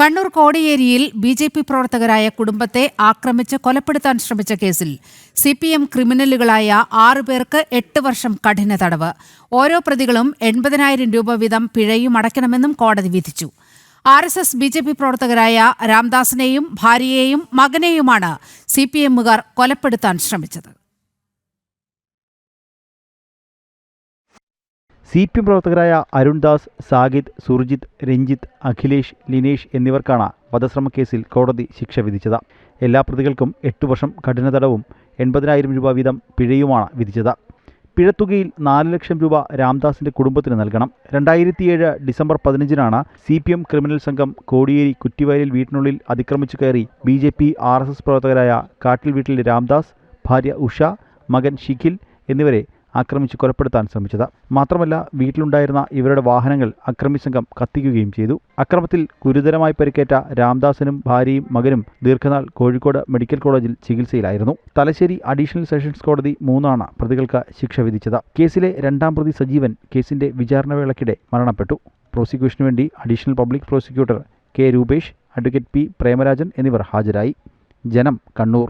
കണ്ണൂർ കോടിയേരിയിൽ B J P പ്രവർത്തകരായ കുടുംബത്തെ ആക്രമിച്ച് കൊലപ്പെടുത്താൻ ശ്രമിച്ച കേസിൽ സി പി എം ക്രിമിനലുകളായ ആറു പേർക്ക് എട്ട് വർഷം കഠിന തടവ്. ഓരോ പ്രതികളും എൺപതിനായിരം രൂപ വീതം പിഴയും അടയ്ക്കണമെന്നും കോടതി വിധിച്ചു. R S S B J P പ്രവർത്തകരായ രാംദാസിനെയും ഭാര്യയെയും മകനെയുമാണ് സി പി എമ്മുകാർ കൊലപ്പെടുത്താൻ ശ്രമിച്ചത്. സി പി പ്രവർത്തകരായ അരുൺദാസ് സാഗിദ് സുർജിത്ത് രഞ്ജിത്ത് അഖിലേഷ് ലിനേഷ് എന്നിവർക്കാണ് വധശ്രമ കേസിൽ കോടതി ശിക്ഷ വിധിച്ചത്. എല്ലാ പ്രതികൾക്കും എട്ട് വർഷം കഠിന തടവും എൺപതിനായിരം രൂപ വീതം പിഴയുമാണ് വിധിച്ചത്. പിഴത്തുകയിൽ നാല് ലക്ഷം രൂപ രാംദാസിന്റെ കുടുംബത്തിന് നൽകണം. രണ്ടായിരത്തിയേഴ് ഡിസംബർ പതിനഞ്ചിനാണ് സി പി എം ക്രിമിനൽ സംഘം കോടിയേരി കുറ്റിവയലിൽ വീട്ടിനുള്ളിൽ അതിക്രമിച്ചു കയറി B J P R S S പ്രവർത്തകരായ കാട്ടിൽ വീട്ടിൽ രാംദാസ് ഭാര്യ ഉഷ മകൻ ഷിഖിൽ എന്നിവരെ ആക്രമിച്ച് കൊലപ്പെടുത്താൻ ശ്രമിച്ചത്. മാത്രമല്ല വീട്ടിലുണ്ടായിരുന്ന ഇവരുടെ വാഹനങ്ങൾ അക്രമി സംഘം കത്തിക്കുകയും ചെയ്തു. അക്രമത്തിൽ ഗുരുതരമായി പരിക്കേറ്റ രാംദാസനും ഭാര്യയും മകനും ദീർഘനാൾ കോഴിക്കോട് മെഡിക്കൽ കോളേജിൽ ചികിത്സയിലായിരുന്നു. തലശ്ശേരി അഡീഷണൽ സെഷൻസ് കോടതി മൂന്നാണ് പ്രതികൾക്ക് ശിക്ഷ വിധിച്ചത്. കേസിലെ രണ്ടാം പ്രതി സജീവൻ കേസിന്റെ വിചാരണവേളയ്ക്കിടെ മരണപ്പെട്ടു. പ്രോസിക്യൂഷനു വേണ്ടി additional public prosecutor K Rupesh advocate P Premarajan എന്നിവർ ഹാജരായി. ജനം കണ്ണൂർ.